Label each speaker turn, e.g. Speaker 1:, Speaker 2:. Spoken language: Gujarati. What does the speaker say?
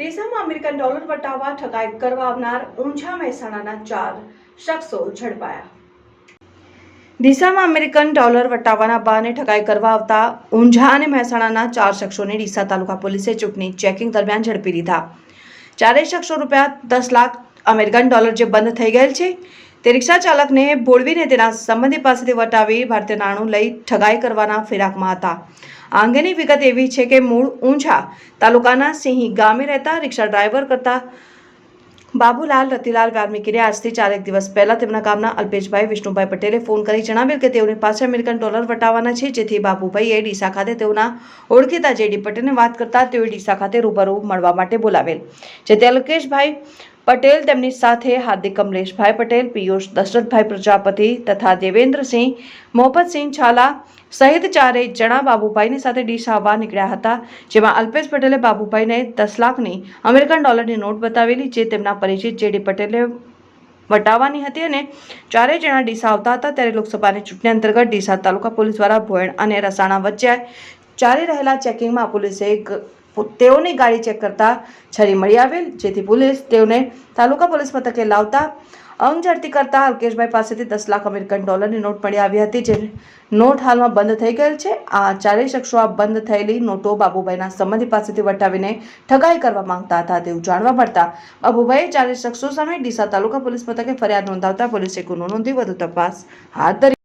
Speaker 1: દેશમાં અમેરિકન ડોલર વટાવવા ઠગાઈ કરવા આવનાર ઊંઝા મહેસાણાના ચાર શખ્સો ઝડપાયા. ડીસામાં અમેરિકન ડોલર વટાવવાના બહાને ઠગાઈ કરવા આવતા ઊંઝા અને મહેસાણાના ચાર શખ્સોને ડીસા તાલુકા પોલીસે ચૂંટણી ચેકિંગ દરમિયાન ઝડપી લીધા. ચારેય શખ્સો રૂપિયા દસ લાખ અમેરિકન ડોલર જે બંધ થઈ ગયેલ છે તે રિક્ષા ચાલકને બોળવીને તેના સંબંધી પાસેથી વટાવી ભારતીય નાણું લઈ ઠગાઈ કરવાના ફિરાકમાં હતા. આ અંગેની વિગત એવી છે કે મૂળ ઊંઝા તાલુકાના સિંહી ગામે રહેતા રિક્ષા ડ્રાઈવર કરતા બાબુલાલ રતિલાલ વાલ્મીકીને આજથી ચારેક દિવસ પહેલા તેમના ગામના અલ્પેશભાઈ વિષ્ણુભાઈ પટેલે ફોન કરી જણાવ્યું કે તેઓની પાસે અમેરિકન ડોલર વટાવવાના છે, જેથી બાબુભાઈએ ડીસા ખાતે તેઓના ઓળખીતા જેડી પટેલને વાત કરતા તેઓએ ડીસા ખાતે રૂબરૂ મળવા માટે બોલાવેલ. જેથી અલ્કેશભાઈ પટેલ તેમની સાથે હાર્દિક કમલેશભાઈ પટેલ, પિયુષ દશરથભાઈ પ્રજાપતિ તથા દેવેન્દ્રસિંહ મોહમ્મદસિંહ છાલા સહિત ચારેય જણા બાબુભાઈની સાથે ડીશ આવવા નીકળ્યા હતા, જેમાં અલ્પેશ પટેલે બાબુભાઈને દસ લાખની અમેરિકન ડોલરની નોટ બતાવેલી, જે તેમના પરિચિત જેડી પટેલે વટાવવાની હતી અને ચારેય જણા ડીસા આવતા હતા. ત્યારે લોકસભાની ચૂંટણી અંતર્ગત ડીસા તાલુકા પોલીસ દ્વારા ભોયણ અને રસાણા વચ્ચે ચાલી રહેલા ચેકિંગમાં પોલીસે તેઓની ગાડી ચેક કરતા છરી મળી આવેલ, જેથી પોલીસ તેઓને તાલુકા પોલીસ મથકે લાવતા અંગ ઝડતી કરતા અલ્કેશભાઈ પાસેથી દસ લાખ અમેરિકન ડોલરની નોટ મળી આવી હતી, જે નોટ હાલમાં બંધ થઈ ગયેલ છે. આ ચારેય શખ્સો આ બંધ થયેલી નોટો બાબુભાઈના સંબંધી પાસેથી વટાવીને ઠગાઈ કરવા માંગતા હતા, તેવું જાણવા મળતા બાબુભાઈએ ચારેય શખ્સો સામે ડીસા તાલુકા પોલીસ મથકે ફરિયાદ નોંધાવતા પોલીસે ગુનો નોંધી વધુ તપાસ હાથ ધરી